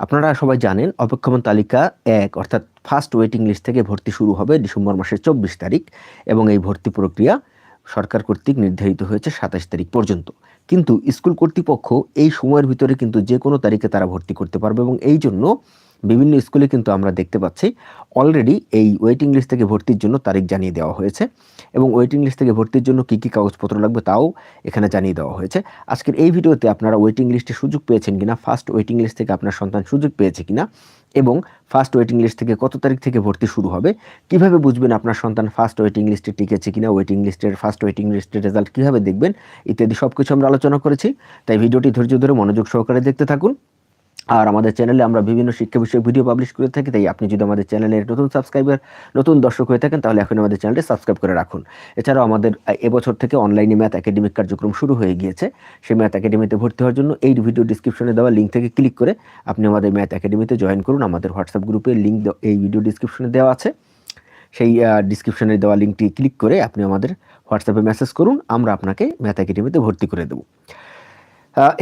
আপনারা সবাই জানেন অপেক্ষমান তালিকা এক, অর্থাৎ ফার্স্ট ওয়েটিং লিস্ট থেকে ভর্তি শুরু হবে ডিসেম্বর মাসের চব্বিশ তারিখ এবং এই ভর্তি প্রক্রিয়া সরকার কর্তৃক নির্ধারিত হয়েছে সাতাশ তারিখ পর্যন্ত। কিন্তু স্কুল কর্তৃপক্ষ এই সময়ের ভিতরে কিন্তু যে কোনো তারিখে তারা ভর্তি করতে পারবে এবং এই জন্য বিভিন্ন স্কুলে কিন্তু আমরা দেখতে পাচ্ছি অলরেডি এই ওয়েটিং লিস্ট থেকে ভর্তির জন্য তারিখ জানিয়ে দেওয়া হয়েছে এবং ওয়েটিং লিস্ট থেকে ভর্তির জন্য কী কী কাগজপত্র লাগবে তাও এখানে জানিয়ে দেওয়া হয়েছে। আজকের এই ভিডিওতে আপনারা ওয়েটিং লিস্টে সুযোগ পেয়েছেন কিনা ফার্স্ট ওয়েটিং লিস্ট থেকে আপনার সন্তান সুযোগ পেয়েছে কিনা এবং ফার্স্ট ওয়েটিং লিস্ট থেকে কত তারিখ থেকে ভর্তি শুরু হবে, কীভাবে বুঝবেন আপনার সন্তান ফার্স্ট ওয়েটিং লিস্টে টিকেছে কিনা ওয়েটিং লিস্টের ফার্স্ট ওয়েটিং লিস্টের রেজাল্ট কীভাবে দেখবেন, ইত্যাদি সব কিছু আমরা আলোচনা করেছি। তাই ভিডিওটি ধৈর্য ধরে মনোযোগ সহকারে দেখতে থাকুন। আর আমাদের চ্যানেলে আমরা বিভিন্ন শিক্ষা বিষয়ক ভিডিও পাবলিশ করে থাকি, তাই আপনি যদি আমাদের চ্যানেলের নতুন সাবস্ক্রাইবার নতুন দর্শক হয়ে থাকেন, তাহলে এখন আমাদের চ্যানেলটি সাবস্ক্রাইব করে রাখুন। এছাড়াও আমাদের এবছর থেকে অনলাইনে ম্যাথ একাডেমিক কার্যক্রম শুরু হয়ে গিয়েছে। সেই ম্যাথ একাডেমিতে ভর্তি হওয়ার জন্য এই ভিডিও ডিসক্রিপশনে দেওয়া লিঙ্ক থেকে ক্লিক করে আপনি আমাদের ম্যাথ একাডেমিতে জয়েন করুন। আমাদের হোয়াটসঅ্যাপ গ্রুপের লিঙ্ক এই ভিডিও ডিসক্রিপশনে দেওয়া আছে। সেই ডিসক্রিপশনে দেওয়া লিঙ্কটি ক্লিক করে আপনি আমাদের হোয়াটসঅ্যাপে মেসেজ করুন, আমরা আপনাকে ম্যাথ একাডেমিতে ভর্তি করে দেবো।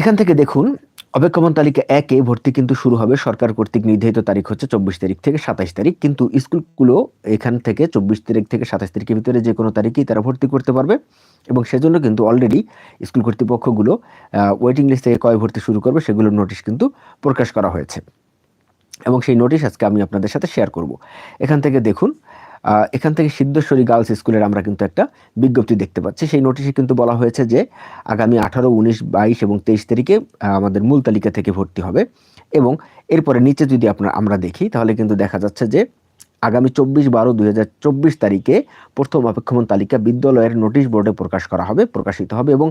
এখান থেকে দেখুন অপেক্ষমান তালিকা একে ভর্তি কিন্তু শুরু হবে। সরকার কর্তৃক নির্ধারিত তারিখ হচ্ছে চব্বিশ তারিখ থেকে সাতাশ তারিখ। কিন্তু স্কুলগুলো এখান থেকে চব্বিশ তারিখ থেকে সাতাশ তারিখের ভিতরে যে কোনো তারিখেই তারা ভর্তি করতে পারবে। এবং সেজন্য কিন্তু অলরেডি স্কুল কর্তৃপক্ষগুলো ওয়েটিং লিস্ট থেকে কয় ভর্তি শুরু করবে সেগুলোর নোটিশ কিন্তু প্রকাশ করা হয়েছে। এবং সেই নোটিশ আজকে আমি আপনাদের সাথে শেয়ার করব। এখান থেকে দেখুন এখান থেকে সিদ্ধেশ্বরী গার্লস স্কুলের আমরা কিন্তু একটা বিজ্ঞপ্তি দেখতে পাচ্ছি। সেই নোটিশে কিন্তু বলা হয়েছে যে আগামী আঠারো, উনিশ, বাইশ এবং তেইশ তারিখে আমাদের মূল তালিকা থেকে ভর্তি হবে এবং এরপরে নিচে যদি আপনার আমরা দেখি, তাহলে কিন্তু দেখা যাচ্ছে যে আগামী চব্বিশ বারো দুই তারিখে প্রথম অপেক্ষমান তালিকা বিদ্যালয়ের নোটিশ বোর্ডে প্রকাশ করা হবে, প্রকাশিত হবে এবং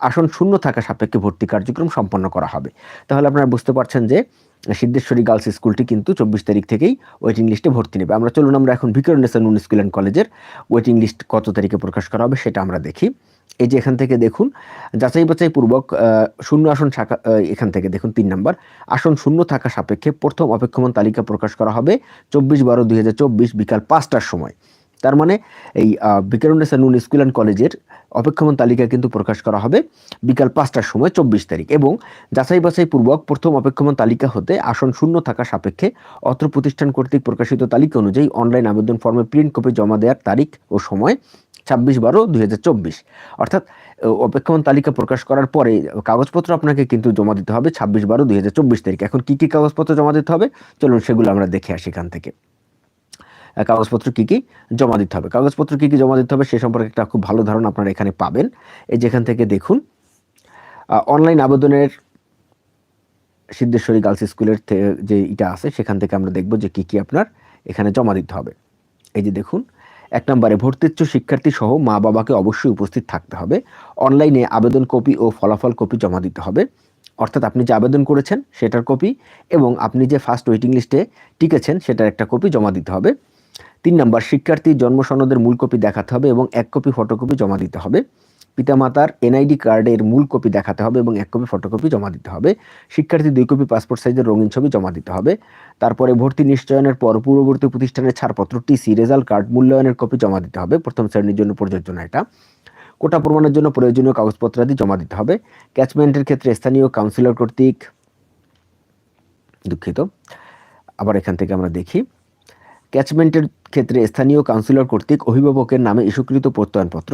আসন শূন্য থাকা সাপেক্ষে ভর্তি কার্যক্রম সম্পন্ন করা হবে। তাহলে আপনারা বুঝতে পারছেন যে সিদ্ধেশ্বরী গার্লস স্কুলটি কিন্তু চব্বিশ তারিখ থেকেই ওয়েটিং লিস্টে ভর্তি নেবে। আমরা চলুন, আমরা এখন ভিকারুন্নেসা নুন স্কুল অ্যান্ড কলেজের ওয়েটিং লিস্ট কত তারিখে প্রকাশ করা হবে সেটা আমরা দেখি। এই যে এখান থেকে দেখুন, যাচাই বাছাই পূর্বক শূন্য আসন শাখা এখান থেকে দেখুন তিন নম্বর। আসন শূন্য থাকা সাপেক্ষে প্রথম অপেক্ষমান তালিকা প্রকাশ করা হবে চব্বিশ বারো দুই বিকাল পাঁচটার সময়। তার মানে এই বিকারুন্নেসা নুন স্কুল অ্যান্ড কলেজের অপেক্ষমান তালিকা কিন্তু প্রকাশ করা হবে বিকাল পাঁচটার সময়, চব্বিশ তারিখ। এবং যাচাই বাছাই পূর্বক প্রথম অপেক্ষমান তালিকা হতে আসন শূন্য থাকা সাপেক্ষে অত্র প্রতিষ্ঠান কর্তৃক প্রকাশিত তালিকা অনুযায়ী অনলাইন আবেদন ফর্মে প্রিন্ট কপি জমা দেওয়ার তারিখ ও সময় ছাব্বিশ বারো দুই অর্থাৎ অপেক্ষমান তালিকা প্রকাশ করার পরে কাগজপত্র আপনাকে কিন্তু জমা দিতে হবে ছাব্বিশ বারো দুই তারিখ। এখন কী কী কাগজপত্র জমা দিতে হবে? চলুন সেগুলো আমরা দেখে আসি এখান থেকে। কাগজপত্র কী কী জমা দিতে হবে। কাগজপত্র কী কী জমা দিতে হবে সে সম্পর্কে একটা খুব ভালো ধারণা আপনারা এখানে পাবেন। এই যেখান থেকে দেখুন অনলাইন আবেদনের সিদ্ধেশ্বরী গার্লস স্কুলের যে এটা আছে, সেখান থেকে আমরা দেখব যে কী কী আপনার এখানে জমা দিতে হবে। এই যে দেখুন, এক নম্বরে ভর্তিচ্ছ শিক্ষার্থী সহ মা বাবাকে অবশ্যই উপস্থিত থাকতে হবে। অনলাইনে আবেদন কপি ও ফলাফল কপি জমা দিতে হবে। অর্থাৎ আপনি যে আবেদন করেছেন সেটার কপি এবং আপনি যে ফার্স্ট ওয়েটিং লিস্টে টিকেছেন সেটার একটা কপি জমা দিতে হবে। তিন নম্বর শিক্ষার্থীর জন্ম সনদের মূল কপি দেখাতে হবে এবং এক কপি ফটোকপি জমা দিতে হবে। পিতামাতার এনআইডি কার্ডের মূল কপি দেখাতে হবে এবং এক কপি ফটোকপি জমা দিতে হবে। শিক্ষার্থী দুই কপি পাসপোর্ট সাইজের রঙিন ছবি জমা দিতে হবে। তারপরে ভর্তি নিশ্চয়নের পর পূর্ববর্তী প্রতিষ্ঠানের ছাড়পত্র, টিসি, রেজাল্ট কার্ড, মূল্যায়নের কপি জমা দিতে হবে। প্রথম শ্রেণির জন্য প্রযোজ্য না এটা। কোটা প্রমাণের জন্য প্রয়োজনীয় কাগজপত্রাদি জমা দিতে হবে। ক্যাচমেন্টের ক্ষেত্রে স্থানীয় কাউন্সিলর কর্তৃক দুঃখিত। আবার এখান থেকে আমরা দেখি। ক্যাচমেন্টের ক্ষেত্রে স্থানীয় কাউন্সিলর কর্তৃক অভিভাবকের নামে ইস্যুকৃত প্রত্যয়নপত্র,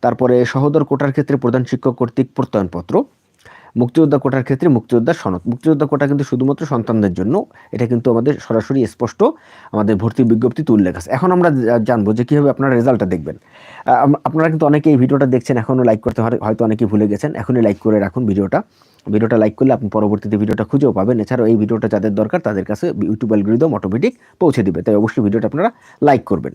তারপরে সহোদর কোটার ক্ষেত্রে প্রধান শিক্ষক কর্তৃক প্রত্যয়নপত্র মুক্তিযোদ্ধা কোটার ক্ষেত্রে মুক্তিযোদ্ধার সনদ। মুক্তিযোদ্ধা কোটা কিন্তু শুধুমাত্র সন্তানদের জন্য, এটা কিন্তু আমাদের সরাসরি স্পষ্ট আমাদের ভর্তি বিজ্ঞপ্তিতে উল্লেখ আছে। এখন আমরা জানব যে কীভাবে আপনারা রেজাল্টটা দেখবেন। আপনারা কিন্তু অনেকে এই ভিডিওটা দেখছেন, এখনও লাইক করতে হয়- হয়তো অনেকে ভুলে গেছেন, এখনই লাইক করে রাখুন ভিডিওটা। ভিডিওটা লাইক করলে আপনি পরবর্তীতে ভিডিওটা খুঁজেও পাবেন। এছাড়াও এই ভিডিওটা যাদের দরকার তাদের কাছে ইউটিউব অ্যালগোরিদম অটোমেটিক পৌঁছে দিবে। তাই অবশ্যই ভিডিওটা আপনারা লাইক করবেন।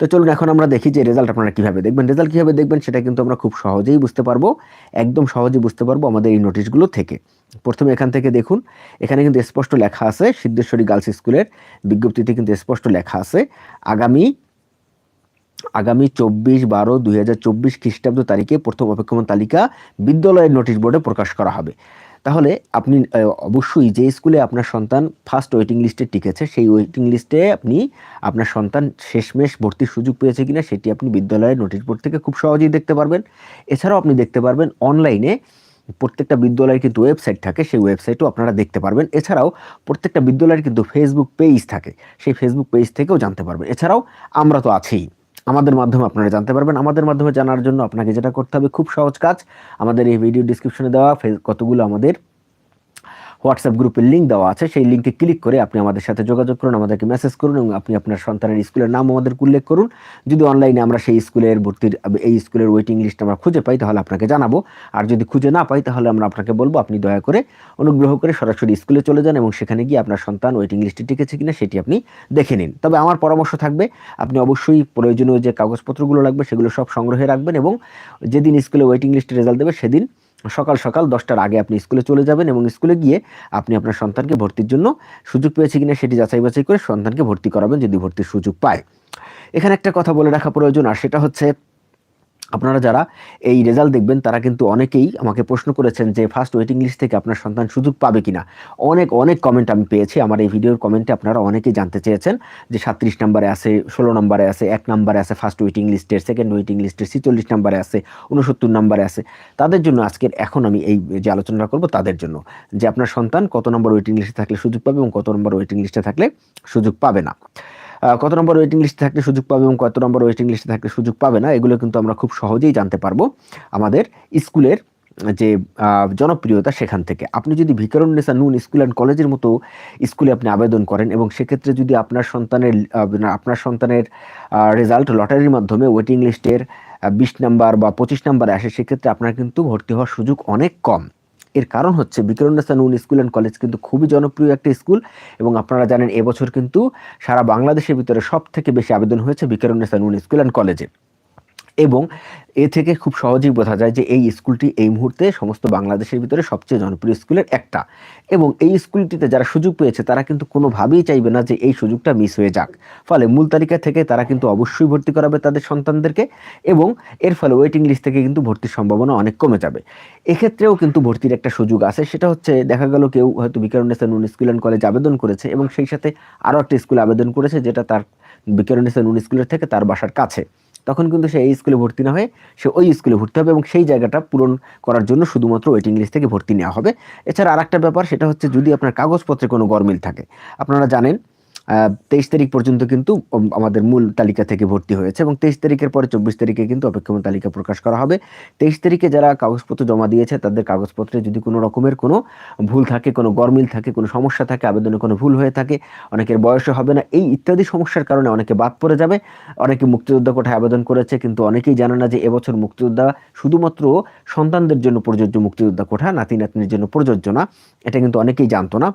তো চলুন এখন আমরা দেখি যে রেজাল্ট আপনারা কীভাবে দেখবেন। রেজাল্ট কীভাবে দেখবেন সেটা কিন্তু আমরা খুব সহজেই বুঝতে পারব, একদম সহজেই বুঝতে পারব আমাদের এই নোটিশগুলো থেকে। প্রথমে এখান থেকে দেখুন, এখানে কিন্তু স্পষ্ট লেখা আছে, সিদ্ধেশ্বরী গার্লস স্কুলের বিজ্ঞপ্তিতে কিন্তু স্পষ্ট লেখা আছে, আগামী আগামী চব্বিশ বারো দুই হাজার চব্বিশ খ্রিস্টাব্দ তারিখে প্রথম অপেক্ষমান তালিকা বিদ্যালয়ের নোটিশ বোর্ডে প্রকাশ করা হবে। তাহলে আপনি অবশ্যই যে স্কুলে আপনার সন্তান ফার্স্ট ওয়েটিং লিস্টে টিকেছে, সেই ওয়েটিং লিস্টে আপনি আপনার সন্তান শেষমেশ ভর্তির সুযোগ পেয়েছে কিনা, সেটি আপনি বিদ্যালয়ের নোটিশ বোর্ড থেকে খুব সহজেই দেখতে পারবেন। এছাড়াও আপনি দেখতে পারবেন অনলাইনে প্রত্যেকটা বিদ্যালয়ের কিন্তু ওয়েবসাইট থাকে, সেই ওয়েবসাইটও আপনারা দেখতে পারবেন। এছাড়াও প্রত্যেকটা বিদ্যালয়ের কিন্তু ফেসবুক পেজ থাকে, সেই ফেসবুক পেজ থেকেও জানতে পারবেন। এছাড়াও আমরা তো আছেই। আমাদের মাধ্যমে আপনারা জানতে পারবেন। আমাদের মাধ্যমে জানার জন্য আপনাকে যেটা করতে হবে, খুব সহজ কাজ। আমাদের এই ভিডিও ডিসক্রিপশনে দেওয়া কতগুলো আমাদের হোয়াটসঅ্যাপ গ্রুপের লিঙ্ক দেওয়া আছে। সেই লিঙ্কে ক্লিক করে আপনি আমাদের সাথে যোগাযোগ করুন, আমাদেরকে মেসেজ করুন এবং আপনি আপনার সন্তানের স্কুলের নাম আমাদের উল্লেখ করুন। যদি অনলাইনে আমরা সেই স্কুলের ভর্তির, এই স্কুলের ওয়েটিং লিস্ট আমরা খুঁজে পাই, তাহলে আপনাকে জানাব। আর যদি খুঁজে না পাই, তাহলে আমরা আপনাকে বলব, আপনি দয়া করে অনুগ্রহ করে সরাসরি স্কুলে চলে যান এবং সেখানে গিয়ে আপনার সন্তান ওয়েটিং লিস্টে টিকেছে কিনা সেটি আপনি দেখে নিন। তবে আমার পরামর্শ থাকবে, আপনি অবশ্যই প্রয়োজনীয় যে কাগজপত্রগুলো লাগবে, সেগুলো সব সংগ্রহে রাখবেন এবং যেদিন স্কুলে ওয়েটিং লিস্টে রেজাল্ট দেবে, সেদিন সকাল সকাল দশটার আগে আপনি স্কুলে চলে যাবেন এবং স্কুলে গিয়ে আপনি আপনার সন্তানকে ভর্তির জন্য সুযোগ পেয়েছে কিনা সেটি যাচাই বাছাই করে সন্তানকে ভর্তি করাবেন যদি ভর্তির সুযোগ পায়। এখানে একটা কথা বলে রাখা প্রয়োজন, আর সেটা হচ্ছে আপনারা যারা এই রেজাল্ট দেখবেন, তারা কিন্তু অনেকেই আমাকে প্রশ্ন করেছেন যে ফার্স্ট ওয়েটিং লিস্ট থেকে আপনার সন্তান সুযোগ পাবে কিনা? অনেক অনেক কমেন্ট আমি পেয়েছি। আমার এই ভিডিওর কমেন্টে আপনারা অনেকেই জানতে চেয়েছেন যে সাত্রিশ নম্বরে আছে, ষোলো নম্বরে আছে, এক নম্বরে আছে ফার্স্ট ওয়েটিং লিস্টের সেকেন্ড ওয়েটিং লিস্টের ছিচল্লিশ নম্বরে আছে উনসত্তর নম্বরে আছে। তাদের জন্য আজকের, এখন আমি এই যে আলোচনা করব তাদের জন্য। যে আপনার সন্তান কত নম্বর ওয়েটিং লিস্টে থাকলে সুযোগ পাবে এবং কত নম্বর ওয়েটিং লিস্টে থাকলে সুযোগ পাবে না। কত নম্বর ওয়েটিং লিস্টে থাকলে সুযোগ পাবে এবং কত নম্বর ওয়েটিং লিস্টে থাকলে সুযোগ পাবে না, এগুলো কিন্তু আমরা খুব সহজেই জানতে পারব আমাদের স্কুলের যে জনপ্রিয়তা সেখান থেকে। আপনি যদি ভিকারুন্নেসা নুন স্কুল অ্যান্ড কলেজের মতো স্কুলে আপনি আবেদন করেন এবং সেক্ষেত্রে যদি আপনার সন্তানের আপনার সন্তানের রেজাল্ট লটারির মাধ্যমে ওয়েটিং লিস্টের বিশ নাম্বার বা পঁচিশ নাম্বারে আসে, সেক্ষেত্রে আপনার কিন্তু ভর্তি হওয়ার সুযোগ অনেক কম। এর কারণ হচ্ছে বিক্রমনাথা নুন স্কুল অ্যান্ড কলেজ কিন্তু খুবই জনপ্রিয় একটা স্কুল এবং আপনারা জানেন এবছর কিন্তু সারা বাংলাদেশের ভিতরে সব থেকে বেশি আবেদন হয়েছে বিক্রমনাথা নুন স্কুল অ্যান্ড কলেজে এবং এ থেকে খুব সহজেই বোঝা যায় যে এই স্কুলটি এই মুহূর্তে সমস্ত বাংলাদেশের ভিতরে সবচেয়ে জনপ্রিয় স্কুলের একটা। এবং এই স্কুলটিতে যারা সুযোগ পেয়েছে, তারা কিন্তু কোনোভাবেই চাইবে না যে এই সুযোগটা মিস হয়ে যাক। ফলে মূল তালিকা থেকে তারা কিন্তু অবশ্যই ভর্তি করাবে তাদের সন্তানদেরকে এবং এর ফলে ওয়েটিং লিস্ট থেকে কিন্তু ভর্তির সম্ভাবনা অনেক কমে যাবে। এক্ষেত্রেও কিন্তু ভর্তির একটা সুযোগ আছে, সেটা হচ্ছে দেখা গেল কেউ হয়তো বিকারণেসা নুন স্কুল অ্যান্ড কলেজ আবেদন করেছে এবং সেই সাথে আরও একটা স্কুল আবেদন করেছে, যেটা তার বিকারণেসা নুন স্কুলের থেকে তার বাসার কাছে। তখন কিন্তু সে এই স্কুলে ভর্তি না হয়ে সে ওই স্কুলে ভর্তি হবে এবং সেই জায়গাটা পূরণ করার জন্য শুধুমাত্র ওয়েটিং লিস্ট থেকে ভর্তি নেওয়া হবে। এছাড়া আর একটা ব্যাপার, সেটা হচ্ছে যদি আপনার কাগজপত্রে কোনো গরমিল থাকে, আপনারা জানেন তেইশ তারিখ পর্যন্ত কিন্তু আমাদের মূল তালিকা থেকে ভর্তি হয়েছে এবং তেইশ তারিখের পরে চব্বিশ তারিখে কিন্তু অপেক্ষমান তালিকা প্রকাশ করা হবে। তেইশ তারিখে যারা কাগজপত্র জমা দিয়েছে, তাদের কাগজপত্রে যদি কোনো রকমের কোনো ভুল থাকে, কোনো গরমিল থাকে, কোনো সমস্যা থাকে, আবেদনে কোনো ভুল হয়ে থাকে, অনেকের বয়সে হবে না, এই ইত্যাদি সমস্যার কারণে অনেকে বাদ পড়ে যাবে। অনেকে মুক্তিযোদ্ধা কোঠায় আবেদন করেছে, কিন্তু অনেকেই জানে না যে এবছর মুক্তিযোদ্ধা শুধুমাত্র সন্তানদের জন্য প্রযোজ্য মুক্তিযোদ্ধা কোঠা নাতি নাতনির জন্য প্রযোজ্য না, এটা কিন্তু অনেকেই জানতো না।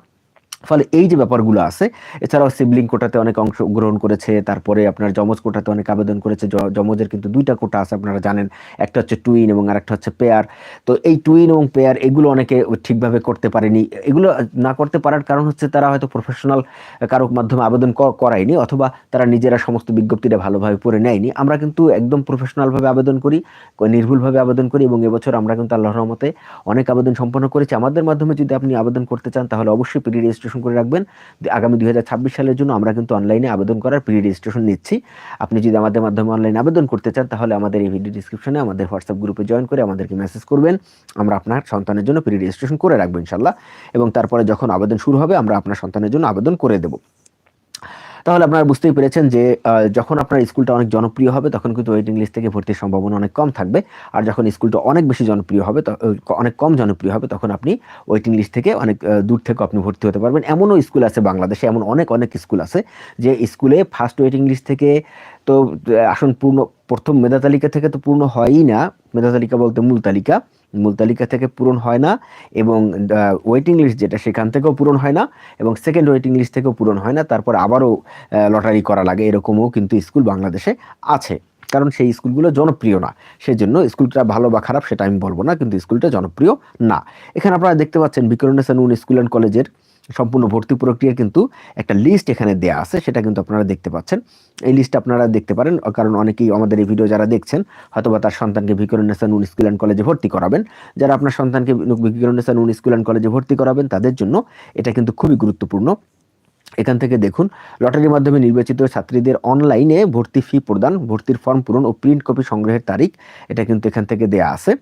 ফলে এই যে ব্যাপারগুলো আছে, এছাড়াও সিবলিং কোটাতে অনেক অংশগ্রহণ করেছে, তারপরে আপনার যমজ কোটাতে অনেক আবেদন করেছে যমজের কিন্তু দুইটা কোটা আছে আপনারা জানেন, একটা হচ্ছে টুইন এবং আরেকটা হচ্ছে পেয়ার তো এই টুইন এবং পেয়ার এগুলো অনেকে ঠিকভাবে করতে পারেনি। এগুলো না করতে পারার কারণ হচ্ছে তারা হয়তো প্রফেশনাল কারোর মাধ্যমে আবেদন করায়নি অথবা তারা নিজেরা সমস্ত বিজ্ঞপ্তিটা ভালোভাবে পড়ে নেয়নি। আমরা কিন্তু একদম প্রফেশনালভাবে আবেদন করি নির্ভুলভাবে আবেদন করি এবং এবছর আমরা কিন্তু আল্লাহর রহমতে অনেক আবেদন সম্পন্ন করেছি। আমাদের মাধ্যমে যদি আপনি আবেদন করতে চান তাহলে অবশ্যই প্রি রেজিস্ট্রেশন রেজিস্ট্রেশন করে রাখবেন। আগামী দুই হাজার ছাব্বিশ সালের জন্য আমরা কিন্তু অনলাইনে আবেদন করার প্রি রেজিস্ট্রেশন নিচ্ছি। আপনি যদি আমাদের মাধ্যমে অনলাইনে আবেদন করতে চান, তাহলে আমাদের এই ভিডিও ডিসক্রিপশনে আমাদের হোয়াটসঅ্যাপ গ্রুপে জয়েন করে আমাদেরকে মেসেজ করবেন। আমরা আপনার সন্তানের জন্য প্রি রেজিস্ট্রেশন করে রাখব ইনশাল্লাহ এবং তারপরে যখন আবেদন শুরু হবে, আমরা আপনার সন্তানের জন্য আবেদন করে দেবো। তাহলে আপনারা বুঝতেই পেরেছেন যে যখন আপনার স্কুলটা অনেক জনপ্রিয় হবে, তখন কিন্তু ওয়েটিং লিস্ট থেকে ভর্তির সম্ভাবনা অনেক কম থাকবে। আর যখন স্কুলটা অনেক বেশি জনপ্রিয় হবে অনেক কম জনপ্রিয় হবে, তখন আপনি ওয়েটিং লিস্ট থেকে অনেক দূর থেকে আপনি ভর্তি হতে পারবেন। এমনও স্কুল আছে বাংলাদেশে, এমন অনেক অনেক স্কুল আছে যে, স্কুলে ফার্স্ট ওয়েটিং লিস্ট থেকে তো আসন পূর্ণ প্রথম মেধা তালিকা থেকে তো পূর্ণ হয়ই না। মেধা তালিকা বলতে মূল তালিকা। মূল তালিকা থেকে পূরণ হয় না এবং ওয়েটিং লিস্ট যেটা সেখান থেকেও পূরণ হয় না এবং সেকেন্ড ওয়েটিং লিস্ট থেকেও পূরণ হয় না। তারপর আবারও লটারি করা লাগে এরকমও কিন্তু স্কুল বাংলাদেশে আছে। কারণ সেই স্কুলগুলো জনপ্রিয় না। সেই জন্য স্কুলটা ভালো বা খারাপ সেটা আমি বলব না, কিন্তু স্কুলটা জনপ্রিয় না। এখানে আপনারা দেখতে পাচ্ছেন বিকরণেসান উন স্কুল অ্যান্ড কলেজের সম্পূর্ণ ভর্তি প্রক্রিয়ার কিন্তু একটা লিস্ট এখানে দেয়া আছে, সেটা কিন্তু আপনারা দেখতে পাচ্ছেন। এই লিস্ট আপনারা দেখতে পারেন, কারণ অনেকেই আমাদের এই ভিডিও যারা দেখছেন, হয়তোবা তার সন্তানকে ভিকরুন্নেসা নুন স্কুল অ্যান্ড কলেজে ভর্তি করাবেন। যারা আপনার সন্তানকে ভিকরুন্নেসা নুন স্কুল অ্যান্ড কলেজে ভর্তি করাবেন, তাদের জন্য এটা কিন্তু খুবই গুরুত্বপূর্ণ। এখান থেকে দেখুন লটারির মাধ্যমে নির্বাচিত ছাত্রীদের অনলাইনে ভর্তি ফি প্রদান, ভর্তির ফর্ম পূরণ ও প্রিন্ট কপি সংগ্রহের তারিখ, এটা কিন্তু এখান থেকে দেয়া আছে।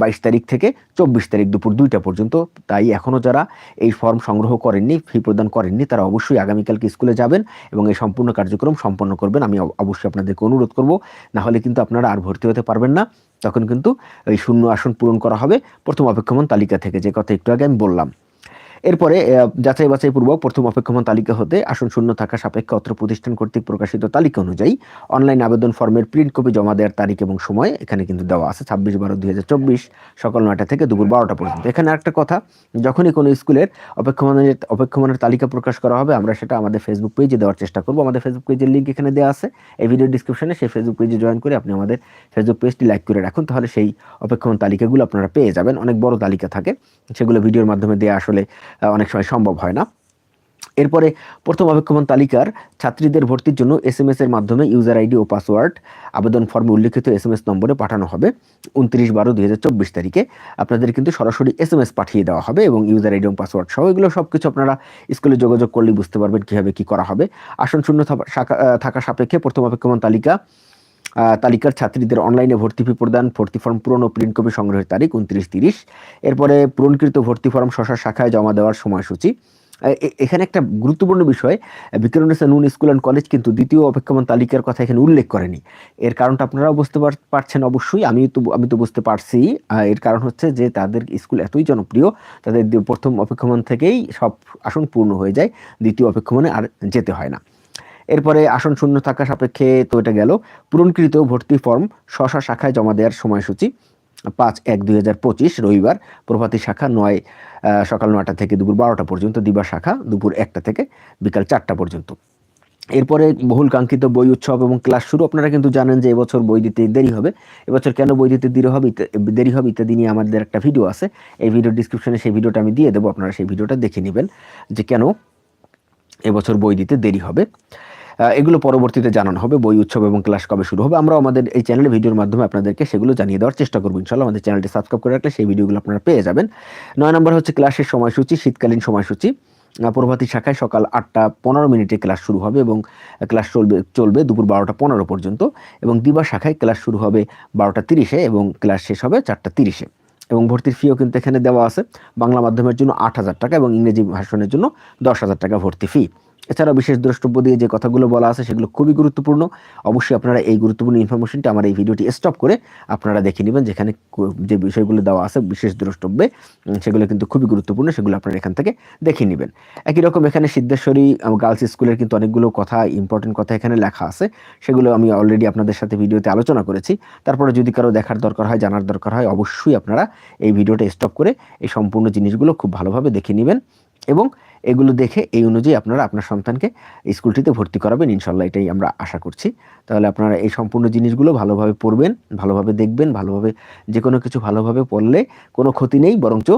বাইশ তারিখ থেকে চব্বিশ তারিখ দুপুর দুইটা পর্যন্ত। তাই এখনও যারা এই ফর্ম সংগ্রহ করেননি, ফি প্রদান করেননি, তারা অবশ্যই আগামীকালকে স্কুলে যাবেন এবং এই সম্পূর্ণ কার্যক্রম সম্পন্ন করবেন। আমি অবশ্যই আপনাদেরকে অনুরোধ করব, না হলে কিন্তু আপনারা আর ভর্তি হতে পারবেন না। তখন কিন্তু এই শূন্য আসন পূরণ করা হবে। প্রথম অপেক্ষমান তালিকা থেকে যে কথা একটু আগে আমি বললাম। এরপরে যাচাই বাছাই পূর্বক প্রথম অপেক্ষমান তালিকা হতে আসন শূন্য থাকা সাপেক্ষে অত্র প্রতিষ্ঠান কর্তৃক প্রকাশিত তালিকা অনুযায়ী অনলাইন আবেদন ফর্মের প্রিন্ট কপি জমা দেওয়ার তারিখ এবং সময় এখানে কিন্তু দেওয়া আছে, ছাব্বিশ বারো দুই হাজার চব্বিশ, সকাল নয়টা থেকে দুপুর বারোটা পর্যন্ত। এখানে একটা কথা, যখনই কোনো স্কুলের অপেক্ষমানের অপেক্ষমানের তালিকা প্রকাশ করা হবে, আমরা সেটা আমাদের ফেসবুক পেজে দেওয়ার চেষ্টা করব। আমাদের ফেসবুক পেজের লিঙ্ক এখানে দেওয়া আছে। এই ভিডিও ডিসক্রিপশনে সেই ফেসবুক পেজে জয়েন করে আপনি আমাদের ফেসবুক পেজটি লাইক করে রাখুন, তাহলে সেই অপেক্ষমান তালিকাগুলো আপনারা পেয়ে যাবেন। অনেক বড় তালিকা থাকে, সেগুলো ভিডিওর মাধ্যমে দেওয়া আসলে অনেক সময় সম্ভব হয় না। এরপরে প্রথম অপেক্ষমান তালিকার ছাত্রীদের ভর্তির জন্য এস এম এর মাধ্যমে ইউজার আইডি ও পাসওয়ার্ড আবেদন ফর্মে উল্লিখিত এস এম এস নম্বরে পাঠানো হবে উনত্রিশ বারো দুই হাজার চব্বিশ তারিখে। আপনাদের কিন্তু সরাসরি এস এম এস পাঠিয়ে দেওয়া হবে এবং ইউজার আইডি এবং পাসওয়ার্ড সহ এগুলো সব কিছু আপনারা স্কুলে যোগাযোগ করলেই বুঝতে পারবেন কীভাবে কী করা হবে। আসন শূন্য থাকা সাপেক্ষে প্রথম অপেক্ষমান তালিকা তালিকার ছাত্রীদের অনলাইনে ভর্তি ফি প্রদান, ভর্তি ফর্ম পূরণ ও প্রিন্ট কপি সংগ্রহের তারিখ উনত্রিশ তিরিশ। এরপরে পূরণকৃত ভর্তি ফর্ম শশা শাখায় জমা দেওয়ার সময়সূচি। এখানে একটা গুরুত্বপূর্ণ বিষয় বিক্রমনেসা নুন স্কুল অ্যান্ড কলেজ কিন্তু দ্বিতীয় অপেক্ষমান তালিকার কথা এখানে উল্লেখ করেনি। এর কারণটা আপনারাও বুঝতে পারছেন অবশ্যই আমি তো আমি তো বুঝতে পারছি। এর কারণ হচ্ছে যে তাদের স্কুল এতই জনপ্রিয়, তাদের প্রথম অপেক্ষমান থেকেই সব আসন পূর্ণ হয়ে যায়, দ্বিতীয় অপেক্ষমানে আর যেতে হয় না। এরপরে আসন শূন্য থাকা সাপেক্ষে তো এটা গেল। পূরণকৃত ভর্তি ফর্ম স্ব শাখায় জমা দেওয়ার সময়সূচি পাঁচ এক দুই হাজার পঁচিশ, রবিবার। প্রভাতী শাখা নয় সকাল নয়টা থেকে দুপুর বারোটা পর্যন্ত দিবা শাখা দুপুর একটা থেকে বিকাল চারটা পর্যন্ত। এরপরে বহুল কাঙ্ক্ষিত বই উৎসব এবং ক্লাস শুরু। আপনারা কিন্তু জানেন যে এবছর বই দিতে দেরি হবে। এবছর কেন বই দিতে দেরি হবে দেরি হবে ইত্যাদি নিয়ে আমাদের একটা ভিডিও আছে। এই ভিডিও ডিসক্রিপশনে সেই ভিডিওটা আমি দিয়ে দেবো, আপনারা সেই ভিডিওটা দেখে নেবেন যে কেন এবছর বই দিতে দেরি হবে। এগুলো পরবর্তীতে জানানো হবে। বই উৎসব এবং ক্লাস কবে শুরু হবে আমরা আমাদের এই চ্যানেলে ভিডিওর মাধ্যমে আপনাদেরকে সেগুলো জানিয়ে দেওয়ার চেষ্টা করব। ইনশাল্লাহ আমাদের চ্যানেলটি সাবস্ক্রাইব করে রাখলে সেই ভিডিওগুলো আপনারা পেয়ে যাবেন। নয় নম্বর হচ্ছে ক্লাসের সময়সূচি, শীতকালীন সময়সূচি। প্রভাতী শাখায় সকাল আটটা পনেরো মিনিটে ক্লাস শুরু হবে এবং ক্লাস চলবে চলবে দুপুর বারোটা পনেরো পর্যন্ত এবং দিবা শাখায় ক্লাস শুরু হবে বারোটা তিরিশে এবং ক্লাস শেষ হবে চারটা তিরিশে। এবং ভর্তির ফিও কিন্তু এখানে দেওয়া আছে। বাংলা মাধ্যমের জন্য আট হাজার টাকা এবং ইংরেজি ভাষণের জন্য দশ হাজার টাকা ভর্তি ফি। এছাড়া বিশেষ দ্রষ্টব্য দিয়ে যে কথাগুলো বলা আছে সেগুলো খুবই গুরুত্বপূর্ণ। অবশ্যই আপনারা এই গুরুত্বপূর্ণ ইনফরমেশনটি আমার এই ভিডিওটি স্টপ করে আপনারা দেখে নেবেন যেখানে যে বিষয়গুলো দেওয়া আছে বিশেষ দ্রষ্টব্যে সেগুলো কিন্তু খুবই গুরুত্বপূর্ণ, সেগুলো আপনারা এখান থেকে দেখে নেবেন। একই রকম এখানে সিদ্ধেশ্বরী গার্লস স্কুলের কিন্তু অনেকগুলো কথা ইম্পর্টেন্ট কথা এখানে লেখা আছে। সেগুলো আমি অলরেডি আপনাদের সাথে ভিডিওতে আলোচনা করেছি। তারপরে যদি কারও দেখার দরকার হয়, জানার দরকার হয়, অবশ্যই আপনারা এই ভিডিওটা স্টপ করে এই সম্পূর্ণ জিনিসগুলো খুব ভালোভাবে দেখে নেবেন। এবং এগুলো দেখে এই অনুযায়ী আপনারা আপনার সন্তানকে স্কুলটিতে ভর্তি করাবেন, ইনশাল্লাহ এটাই আমরা আশা করছি। তাহলে আপনারা এই সম্পূর্ণ জিনিসগুলো ভালোভাবে পড়বেন, ভালোভাবে দেখবেন, ভালোভাবে যে কোনো কিছু ভালোভাবে পড়লে কোনো ক্ষতি নেই, বরঞ্চ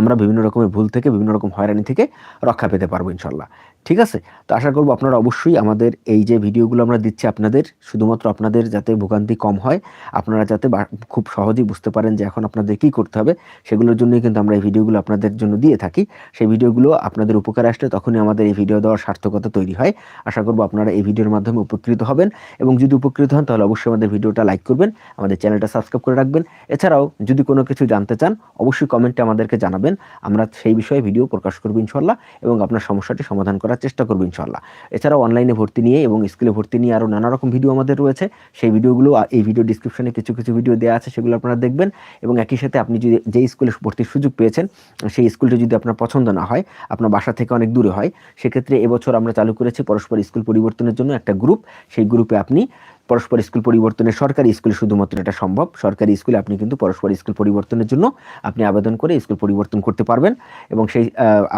আমরা বিভিন্ন রকমের ভুল থেকে, বিভিন্ন রকম হয়রানি থেকে রক্ষা পেতে পারব, ইনশাল্লাহ। ঠিক আছে? তো আশা করব আপনারা অবশ্যই আমাদের এই যে ভিডিওগুলো আমরা দিচ্ছি আপনাদের, শুধুমাত্র আপনাদের যাতে ভোগান্তি কম হয়, আপনারা যাতে খুব সহজেই বুঝতে পারেন যে এখন আপনাদের কী করতে হবে, সেগুলোর জন্যই কিন্তু আমরা এই ভিডিওগুলো আপনাদের জন্য দিয়ে থাকি। সেই ভিডিওগুলো আপনাদের উপকারে আসলে তখনই আমাদের এই ভিডিও দেওয়ার সার্থকতা তৈরি হয়। আশা করব আপনারা এই ভিডিওর মাধ্যমে উপকৃত হবেন এবং যদি উপকৃত হন তাহলে অবশ্যই আমাদের ভিডিওটা লাইক করবেন, আমাদের চ্যানেলটা সাবস্ক্রাইব করে রাখবেন। এছাড়াও যদি কোনো কিছু জানতে চান, অবশ্যই কমেন্টে আমাদেরকে জানাবেন। আমরা সেই বিষয়ে ভিডিও প্রকাশ করব ইনশাল্লাহ এবং আপনার সমস্যাটি সমাধান করার চেষ্টা করব ইনশাল্লাহ এছাড়াও অনলাইনে ভর্তি নিয়ে এবং স্কুলে ভর্তি নিয়ে আরও নানা রকম ভিডিও আমাদের রয়েছে। সেই ভিডিওগুলো এই ভিডিও ডিসক্রিপশনে কিছু কিছু ভিডিও দেওয়া আছে, সেগুলো আপনারা দেখবেন। এবং একই সাথে আপনি যদি যে স্কুলে ভর্তির সুযোগ পেয়েছেন, সেই স্কুলটি যদি আপনার পছন্দ না হয়, আপনার বাসা থেকে অনেক দূরে হয়, সেক্ষেত্রে এবছর আমরা চালু করেছি পরস্পর স্কুল পরিবর্তনের জন্য একটা গ্রুপ সেই গ্রুপে আপনি পরস্পর স্কুল পরিবর্তনের সরকারি স্কুলে শুধুমাত্র এটা সম্ভব। সরকারি স্কুলে আপনি কিন্তু পরস্পর স্কুল পরিবর্তনের জন্য আপনি আবেদন করে স্কুল পরিবর্তন করতে পারবেন এবং সেই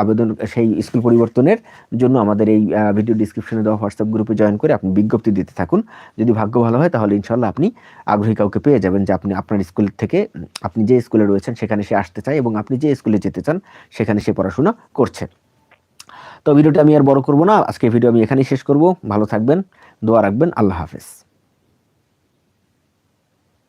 আবেদন, সেই স্কুল পরিবর্তনের জন্য আমাদের এই ভিডিও ডিসক্রিপশনে দেওয়া হোয়াটসঅ্যাপ গ্রুপে জয়েন করে আপনি বিজ্ঞপ্তি দিতে থাকুন। যদি ভাগ্য ভালো হয় তাহলে ইনশাল্লাহ আপনি আগ্রহী কাউকে পেয়ে যাবেন যে আপনি আপনার স্কুল থেকে, আপনি যে স্কুলে রয়েছেন সেখানে সে আসতে চায় এবং আপনি যে স্কুলে যেতে চান সেখানে সে পড়াশোনা করছে। তো ভিডিওটা আমি আর বড় করব না। আজকে ভিডিও আমি এখানেই শেষ করব। ভালো থাকবেন, দোয়া রাখবেন, আল্লাহ হাফেজ।